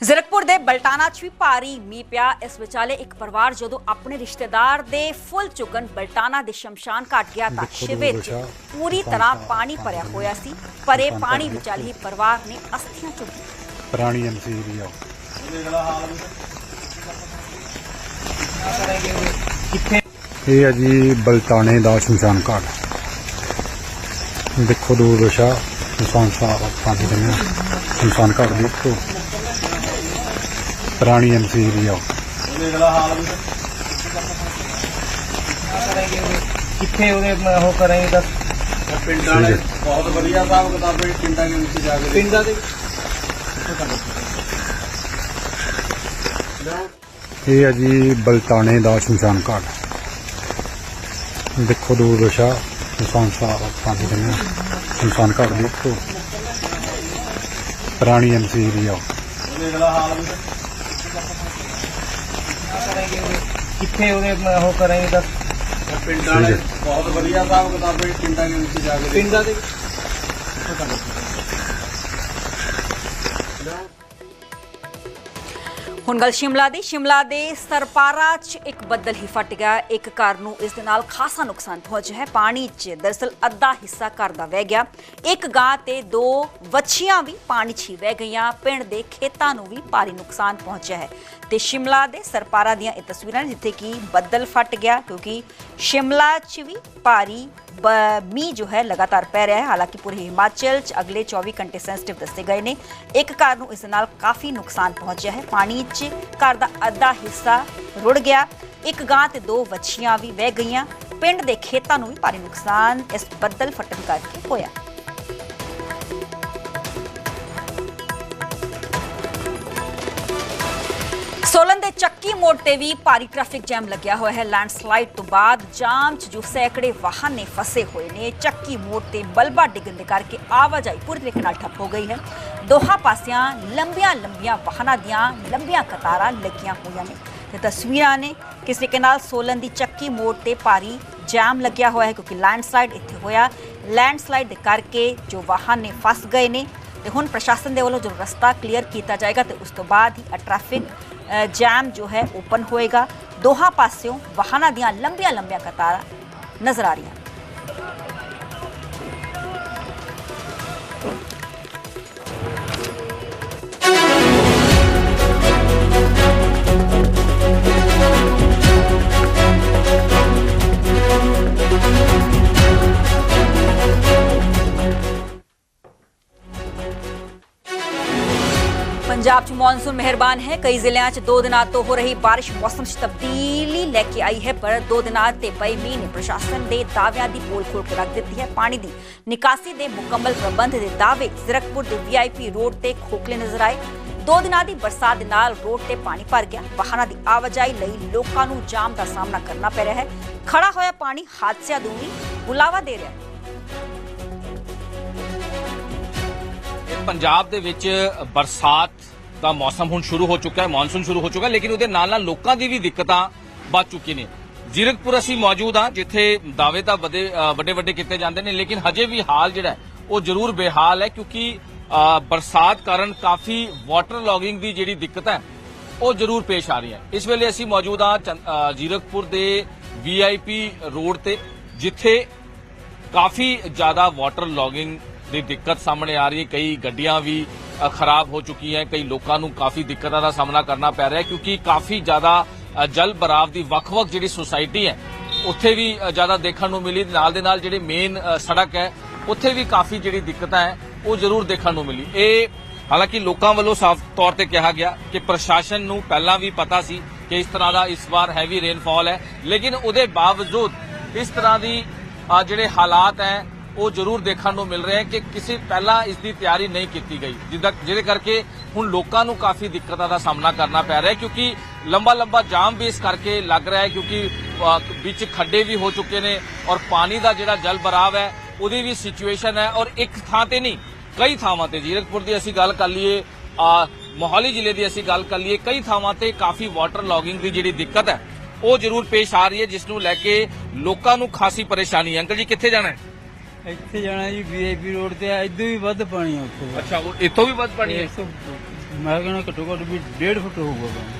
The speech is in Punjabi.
ਜ਼ੀਰਕਪੁਰ ਦੇ ਬਲਟਾਣਾ 'ਚ ਵੀ ਭਾਰੀ ਮੀਂਹ ਪਿਆ। ਇਸ ਵਿਚਾਲੇ ਇੱਕ ਪਰਿਵਾਰ ਜਦੋਂ ਆਪਣੇ ਰਿਸ਼ਤੇਦਾਰ ਦੇ ਫੁੱਲ ਚੁਗਣ ਬਲਟਾਣਾ ਦੇ ਸ਼ਮਸ਼ਾਨ ਘਾਟ ਗਿਆ ਤਾਂ ਸ਼ਿਵਰ 'ਚ ਪੂਰੀ ਤਰ੍ਹਾਂ ਪਾਣੀ ਭਰਿਆ ਹੋਇਆ ਸੀ। ਭਰੇ ਪਾਣੀ ਵਿਚਾਲੇ ਹੀ ਪਰਿਵਾਰ ਨੇ ਅਸਥੀਆਂ ਚੁੱਕੀ ਪੁਰਾਣੀ ਵੀ ਆ ਇਹ ਹੈ ਜੀ ਬਲਟਾਣੇ ਦਾ ਸ਼ਮਸ਼ਾਨ ਘਾਟ। ਦੇਖੋ ਦੂਰ ਦਸ਼ਾ ਸ਼ਮਸ਼ਾਨ ਸਾਹਿਬ ਪਾਣੀ ਦੇ ਨੇ ਸ਼ਮਸ਼ਾਨ ਘਾਟ ਦੇਖੋ। ਪੁਰਾਣੀ ਐਮਸੀ ਵੀ ਆ। ਕਿੱਥੇ ਉਹਦੇ ਉਹ ਕਰਾਂਗੇ ਦੱਸ। ਪਿੰਡਾਂ ਨੇ ਬਹੁਤ ਵਧੀਆ ਹਿਸਾਬ ਕਿਤਾਬ ਪਿੰਡਾਂ ਦੇ ਵਿੱਚ ਜਾ ਕੇ। ਪਿੰਡਾਂ ਦੇ? ਇਹ ਹੈ ਜੀ ਬਲਟਾਣੇ ਦਾ ਸ਼ਮਸ਼ਾਨ ਘਾਟ। ਦੇਖੋ ਦੂਰ ਦਸ਼ਾ ਸ਼ਮਸ਼ਾਨ ਸਾਹਿਬ ਪਾਣੀ ਦੇ ਸ਼ਮਸ਼ਾਨ ਘਾਟ ਦੇਖੋ। ਪੁਰਾਣੀ ਐਮਸੀ ਵੀ ਆ ਕਿੱਥੇ ਉਹਦੇ ਉਹ ਕਰਾਂਗੇ ਦੱਸ। ਪਿੰਡਾਂ ਨੇ ਬਹੁਤ ਵਧੀਆ ਹਿਸਾਬ ਕਿਤਾਬ ਪਿੰਡਾਂ ਦੇ ਵਿੱਚ ਜਾ ਕੇ ਪਿੰਡਾਂ ਦੇ? ਹੁਣ ਗੱਲ ਸ਼ਿਮਲਾ ਦੀ। ਸ਼ਿਮਲਾ ਦੇ ਸਰਪਾਰਾ 'ਚ ਇੱਕ ਬੱਦਲ ਹੀ ਫਟ ਗਿਆ। ਇੱਕ ਘਰ ਨੂੰ ਇਸ ਦੇ ਨਾਲ ਖਾਸਾ ਨੁਕਸਾਨ ਪਹੁੰਚਿਆ ਹੈ। ਪਾਣੀ 'ਚ ਦਰਸਲ ਅੱਧਾ ਹਿੱਸਾ ਘਰ ਦਾ ਵਹਿ ਗਿਆ। ਇੱਕ ਗਾਂ ਤੇ ਦੋ ਵੱਛੀਆਂ ਵੀ ਪਾਣੀ 'ਚ ਹੀ ਵਹਿ ਗਈਆਂ। ਪਿੰਡ ਦੇ ਖੇਤਾਂ ਨੂੰ ਵੀ ਭਾਰੀ ਨੁਕਸਾਨ ਪਹੁੰਚਿਆ ਹੈ। ਤੇ ਸ਼ਿਮਲਾ ਦੇ ਸਰਪਾਰਾ ਦੀਆਂ ਇਹ ਤਸਵੀਰਾਂ ਨੇ ਜਿੱਥੇ ਕਿ ਬੱਦਲ ਫਟ ਗਿਆ ਕਿਉਂਕਿ ਸ਼ਿਮਲਾ 'ਚ ਵੀ ਭਾਰੀ ਬ- ਮੀਂਹ ਜੋ ਹੈ ਲਗਾਤਾਰ ਪੈ ਰਿਹਾ ਹੈ ਹਾਲਾਂਕਿ ਪੂਰੇ ਹਿਮਾਚਲ 'ਚ ਅਗਲੇ 24 ਘੰਟੇ ਸੈਂਸਿਟਿਵ ਦੱਸੇ ਗਏ ਨੇ ਇੱਕ ਘਰ ਨੂੰ ਇਸ ਨਾਲ ਕਾਫੀ ਨੁਕਸਾਨ ਪਹੁੰਚਿਆ ਹੈ ਪਾਣੀ 'ਚ ਘਰ ਦਾ ਅੱਧਾ ਹਿੱਸਾ ਰੁੜ ਗਿਆ ਇੱਕ ਗਾਂ ਤੇ ਦੋ ਵੱਛੀਆਂ ਵੀ ਵਹਿ ਗਈਆਂ ਪਿੰਡ ਦੇ ਖੇਤਾਂ ਨੂੰ ਵੀ ਭਾਰੀ ਨੁਕਸਾਨ ਇਸ ਬੱਦਲ ਫਟਣ ਕਰਕੇ ਹੋਇਆ ਸੋਲਨ ਦੇ ਚੱਕੀ ਮੋੜ ਤੇ ਵੀ ਭਾਰੀ ਟ੍ਰੈਫਿਕ ਜੈਮ ਲੱਗਿਆ ਹੋਇਆ ਹੈ। ਲੈਂਡਸਲਾਈਡ ਤੋਂ ਬਾਅਦ ਜਾਮ 'ਚ ਜੋ ਸੈਂਕੜੇ ਵਾਹਨ ਨੇ ਫਸੇ ਹੋਏ ਨੇ, ਚੱਕੀ ਮੋੜ ਤੇ ਬਲਬਾ ਡਿੱਗਣ ਦੇ ਕਰਕੇ ਆਵਾਜਾਈ ਪੂਰੀ ਤਰੀਕੇ ਨਾਲ ਠੱਪ ਹੋ ਗਈ ਹੈ। ਦੋਹਾਂ ਪਾਸਿਆਂ ਲੰਬੀਆਂ ਲੰਬੀਆਂ ਵਾਹਨਾਂ ਦੀਆਂ ਲੰਬੀਆਂ ਕਤਾਰਾਂ ਲੱਗੀਆਂ ਹੋਈਆਂ ਨੇ। ਤੇ ਤਸਵੀਰਾਂ ਨੇ ਕਿਸ ਤਰੀਕੇ ਨਾਲ ਸੋਲਨ ਦੀ ਚੱਕੀ ਮੋੜ ਤੇ ਭਾਰੀ ਜਾਮ ਲੱਗਿਆ ਹੋਇਆ ਹੈ, ਕਿਉਂਕਿ ਲੈਂਡਸਲਾਈਡ ਇੱਥੇ ਹੋਇਆ। ਲੈਂਡਸਲਾਈਡ ਦੇ ਕਰਕੇ ਜੋ ਵਾਹਨ ਨੇ ਫਸ ਗਏ ਨੇ ਤੇ ਹੁਣ ਪ੍ਰਸ਼ਾਸਨ ਦੇ ਵੱਲੋਂ ਜੋ ਰਸਤਾ ਕਲੀਅਰ ਕੀਤਾ ਜਾਏਗਾ ਤੇ ਉਸ ਤੋਂ ਬਾਅਦ ਹੀ ਟ੍ਰੈਫਿਕ ਅ, ਜੈਮ ਜੋ ਹੈ ਓਪਨ ਹੋਏਗਾ। ਦੋਹਾਂ ਪਾਸਿਓਂ ਵਾਹਨਾਂ ਦੀਆਂ ਲੰਬੀਆਂ ਲੰਬੀਆਂ ਕਤਾਰਾਂ ਨਜ਼ਰ ਆ ਰਹੀਆਂ ਪੰਜਾਬ 'ਚ ਮੌਨਸੂਨ ਮਿਹਰਬਾਨ ਹੈ। ਕਈ ਜ਼ਿਲ੍ਹਿਆਂ 'ਚ ਦੋ ਦਿਨਾਂ ਤੋਂ ਹੋ ਰਹੀ ਬਾਰਿਸ਼ ਮੌਸਮ 'ਚ ਤਬਦੀਲੀ ਲੈ ਕੇ ਆਈ ਹੈ, ਪਰ ਦੋ ਦਿਨਾਂ ਤੇ ਪਈ ਮੀਂਹ ਨੇ ਪ੍ਰਸ਼ਾਸਨ ਦੇ ਦਾਅਵਿਆਂ ਦੀ ਪੋਲ ਖੋਲ ਕੇ ਰੱਖ ਦਿੱਤੀ ਹੈ। ਪਾਣੀ ਦੀ ਨਿਕਾਸੀ ਦੇ ਮੁਕੰਮਲ ਪ੍ਰਬੰਧ ਦੇ ਦਾਅਵੇ ਜ਼ਰਕਪੁਰ ਦੇ ਵੀਆਈਪੀ ਰੋਡ ਤੇ ਖੋਖਲੇ ਨਜ਼ਰ ਆਏ। ਦੋ ਦਿਨਾਂ ਦੀ ਬਰਸਾਤ ਦੇ ਨਾਲ ਰੋਡ ਤੇ ਪਾਣੀ ਭਰ ਗਿਆ। ਵਾਹਨਾਂ ਦੀ ਆਵਾਜਾਈ ਲਈ ਲੋਕਾਂ ਨੂੰ ਜਾਮ ਦਾ ਸਾਹਮਣਾ ਕਰਨਾ ਪੈ ਰਿਹਾ ਹੈ। ਖੜਾ ਹੋਇਆ ਪਾਣੀ ਹਾਦਸਿਆਂ ਦੂਰੀ ਬੁਲਾਵਾ ਦੇ ਰਿਹਾ ਹੈ। ਪੰਜਾਬ ਦੇ ਵਿੱਚ ਬਰਸਾਤ ਦਾ ਮੌਸਮ ਹੁਣ ਸ਼ੁਰੂ ਹੋ ਚੁੱਕਾ ਹੈ, ਮੌਨਸੂਨ ਸ਼ੁਰੂ ਹੋ ਚੁੱਕਾ ਲੇਕਿਨ ਉਹਦੇ ਨਾਲ ਨਾਲ ਲੋਕਾਂ ਦੀ ਵੀ ਦਿੱਕਤਾਂ ਵੱਧ ਚੁੱਕੀ ਨੇ। ਜ਼ੀਰਕਪੁਰ ਅਸੀਂ ਮੌਜੂਦ ਹਾਂ, ਜਿੱਥੇ ਦਾਅਵੇ ਤਾਂ ਵੱਡੇ ਵੱਡੇ ਵੱਡੇ ਕੀਤੇ ਜਾਂਦੇ ਨੇ, ਲੇਕਿਨ ਹਜੇ ਵੀ ਹਾਲ ਜਿਹੜਾ ਉਹ ਜ਼ਰੂਰ ਬੇਹਾਲ ਹੈ, ਕਿਉਂਕਿ ਬਰਸਾਤ ਕਾਰਨ ਕਾਫੀ ਵਾਟਰ ਲੌਗਿੰਗ ਦੀ ਜਿਹੜੀ ਦਿੱਕਤ ਹੈ, ਉਹ ਜ਼ਰੂਰ ਪੇਸ਼ ਆ ਰਹੀ ਹੈ ਇਸ ਵੇਲੇ ਅਸੀਂ ਮੌਜੂਦ ਹਾਂ ਚੰ- ਜ਼ੀਰਕਪੁਰ ਦੇ ਵੀਆਈਪੀ ਰੋਡ ਤੇ, ਜਿੱਥੇ ਕਾਫੀ ਜ਼ਿਆਦਾ ਵਾਟਰ ਲੌਗਿੰਗ ਦੀ ਦਿੱਕਤ ਸਾਹਮਣੇ ਆ ਰਹੀ ਹੈ। ਕਈ ਗੱਡੀਆਂ ਵੀ ਖਰਾਬ ਹੋ ਚੁੱਕੀਆਂ ਕਈ ਲੋਕਾਂ ਨੂੰ ਕਾਫੀ ਦਿੱਕਤਾਂ ਦਾ ਸਾਹਮਣਾ ਕਰਨਾ ਪੈ ਰਿਹਾ ਕਿਉਂਕਿ ਕਾਫੀ ਜ਼ਿਆਦਾ ਜਲ ਬਰਾਵ ਦੀ ਵੱਖ-ਵੱਖ ਜਿਹੜੀ ਸੁਸਾਇਟੀ ਹੈ, ਉੱਥੇ ਵੀ ਜ਼ਿਆਦਾ ਦੇਖਣ ਨੂੰ ਮਿਲੀ। ਨਾਲ ਦੇ ਨਾਲ ਜਿਹੜੀ ਮੇਨ ਸੜਕ ਹੈ, ਉੱਥੇ ਵੀ ਕਾਫੀ ਜਿਹੜੀ ਦਿੱਕਤਾਂ ਹੈ, ਉਹ ਜ਼ਰੂਰ ਦੇਖਣ ਨੂੰ ਮਿਲੀ। ਇਹ ਹਾਲਾਂਕਿ ਲੋਕਾਂ ਵੱਲੋਂ ਸਾਫ਼ ਤੌਰ ਤੇ ਕਿਹਾ ਗਿਆ ਕਿ ਪ੍ਰਸ਼ਾਸਨ ਨੂੰ ਪਹਿਲਾਂ ਵੀ ਪਤਾ ਸੀ ਕਿ ਇਸ ਤਰ੍ਹਾਂ ਦਾ ਇਸ ਵਾਰ ਹੈਵੀ ਰੇਨਫਾਲ ਹੈ। ਲੇਕਿਨ ਉਹਦੇ ਬਾਵਜੂਦ ਇਸ ਤਰ੍ਹਾਂ ਦੀ ਜਿਹੜੇ ਹਾਲਾਤ ਹੈ ਉਹ ਜ਼ਰੂਰ ਦੇਖਣ ਨੂੰ ਮਿਲ ਰਹੇ ਹੈ ਕਿ ਕਿਸੇ ਪਹਿਲਾਂ ਇਸ ਦੀ ਤਿਆਰੀ ਨਹੀਂ ਕੀਤੀ ਗਈ ਜਿੱਦਾਂ ਜਿਹਦੇ ਕਰਕੇ ਹੁਣ ਲੋਕਾਂ ਨੂੰ ਕਾਫੀ ਦਿੱਕਤਾਂ ਦਾ ਸਾਹਮਣਾ ਕਰਨਾ ਪੈ ਰਿਹਾ ਹੈ ਕਿਉਂਕਿ ਲੰਬਾ ਲੰਬਾ ਜਾਮ ਵੀ ਇਸ ਕਰਕੇ ਲੱਗ ਰਿਹਾ ਹੈ ਕਿਉਂਕਿ ਵਿੱਚ ਖੱਡੇ ਵੀ ਹੋ ਚੁੱਕੇ ਨੇ ਔਰ ਪਾਣੀ ਦਾ ਜਿਹੜਾ ਜਲ ਬਰਾਵ ਹੈ ਉਹਦੀ ਵੀ ਸਿਚੁਏਸ਼ਨ ਹੈ ਔਰ ਇੱਕ ਥਾਂ ਤੇ ਨਹੀਂ ਕਈ ਥਾਵਾਂ ਤੇ ਜੀਰਕਪੁਰ ਦੀ ਅਸੀਂ ਗੱਲ ਕਰ ਲਈਏ ਅ, ਮੋਹਾਲੀ ਜ਼ਿਲ੍ਹੇ ਦੀ ਅਸੀਂ ਗੱਲ ਕਰ ਲਈਏ ਕਈ ਥਾਵਾਂ ਤੇ ਕਾਫੀ ਵਾਟਰ ਲੌਗਿੰਗ ਦੀ ਜਿਹੜੀ ਦਿੱਕਤ ਹੈ ਉਹ ਜ਼ਰੂਰ ਪੇਸ਼ ਆ ਰਹੀ ਹੈ ਜਿਸ ਨੂੰ ਲੈ ਕੇ ਲੋਕਾਂ ਨੂੰ ਖਾਸੀ ਪਰੇਸ਼ਾਨੀ ਹੈ। ਅੰਕਲ ਜੀ ਕਿੱਥੇ ਜਾਣਾ ਹੈ? ਇੱਥੇ ਜਾਣਾ ਜੀ ਵੀਆਈਪੀ ਰੋਡ ਤੇ ਇਦੋਂ ਵੀ ਵੱਧ ਪਾਣੀ ਆ ਉੱਥੇ। ਅੱਛਾ ਉਹ ਇੱਥੋਂ ਵੀ ਵੱਧ ਪਾਣੀ ਹੈ 100 ਮੈਂ ਕਹਿੰਦਾ ਘੱਟੋ ਘੱਟ ਵੀ 1.5 ਫੁੱਟ ਹੋਊਗਾ। ਪਾਣੀ